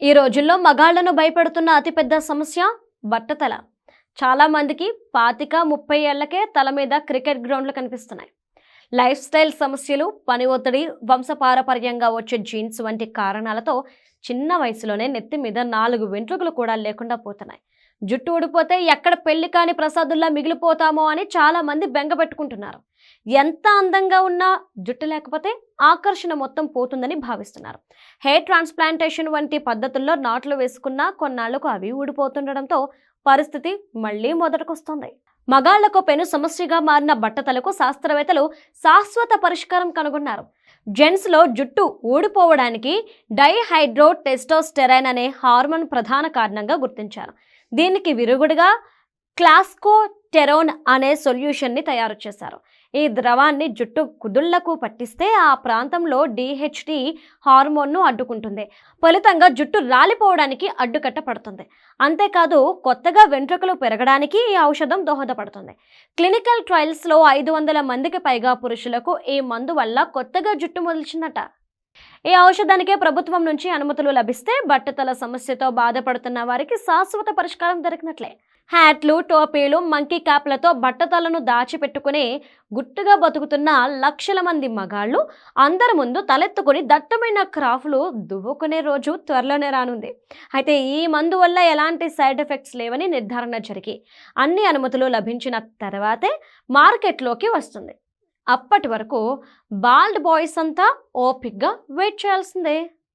ఈ రోజుల్లో మగాళ్ళను భయపెడుతున్న అతిపెద్ద సమస్య బట్టతల. చాలా మందికి పాతిక ముప్పై ఏళ్ళకే తల మీద క్రికెట్ గ్రౌండ్లు కనిపిస్తున్నాయి. లైఫ్ స్టైల్ సమస్యలు పని ఒత్తిడి వంశపారపర్యంగా వచ్చే జీన్స్ వంటి కారణాలతో చిన్న వయసులోనే నెత్తి మీద నాలుగు వెంట్రుకలు కూడా లేకుండా పోతున్నాయి. జుట్టు ఊడిపోతే ఎక్కడ పెళ్ళి కాని ప్రసాదుల్లా మిగిలిపోతామో అని చాలా మంది బెంగపెట్టుకుంటున్నారు ఎంత అందంగా ఉన్నా జుట్టు లేకపోతే ఆకర్షణ మొత్తం పోతుందని భావిస్తున్నారు. హెయిర్ ట్రాన్స్ప్లాంటేషన్ వంటి పద్ధతుల్లో నాట్లు వేసుకున్నా కొన్నాళ్ళకు అవి ఊడిపోతుండడంతో పరిస్థితి మళ్ళీ మొదటకొస్తుంది. మగాళ్ళకు పెను సమస్యగా మారిన బట్టతలకు శాస్త్రవేత్తలు శాశ్వత పరిష్కారం కనుగొన్నారు. జెంట్స్లో జుట్టు ఊడిపోవడానికి డైహైడ్రో టెస్టోస్టెరైన్ అనే హార్మోన్ ప్రధాన కారణంగా గుర్తించారు. దీనికి విరుగుడుగా క్లాస్కోటెరోన్ అనే సొల్యూషన్ని తయారు చేశారు. ఈ ద్రవాన్ని జుట్టు కుదుళ్ళకు పట్టిస్తే ఆ ప్రాంతంలో డిహెచ్డి హార్మోన్ను అడ్డుకుంటుంది. ఫలితంగా జుట్టు రాలిపోవడానికి అడ్డుకట్ట పడుతుంది. అంతేకాదు కొత్తగా వెంట్రుకలు పెరగడానికి ఈ ఔషధం దోహదపడుతుంది. క్లినికల్ ట్రయల్స్లో ఐదు వందల మందికి పైగా పురుషులకు ఈ మందు వల్ల కొత్తగా జుట్టు మొలిచిందట ఈ ఔషధానికే ప్రభుత్వం నుంచి అనుమతులు లభిస్తే బట్టతల సమస్యతో బాధపడుతున్న వారికి శాశ్వత పరిష్కారం దొరికినట్లే. హ్యాట్లు టోపీలు మంకీ క్యాప్లతో బట్టతలను దాచిపెట్టుకుని గుట్టుగా బతుకుతున్న లక్షల మంది మగాళ్ళు అందరి ముందు తలెత్తుకుని దట్టమైన క్రాఫ్లు దువ్వుకునే రోజు త్వరలోనే రానుంది. అయితే ఈ మందు వల్ల ఎలాంటి సైడ్ ఎఫెక్ట్స్ లేవని నిర్ధారణ జరిగి అన్ని అనుమతులు లభించిన తర్వాతే మార్కెట్లోకి వస్తుంది. అప్పటి వరకు బాల్డ్ బాయ్స్ అంతా ఓపిక్గా వెయిట్ చేయాల్సిందే.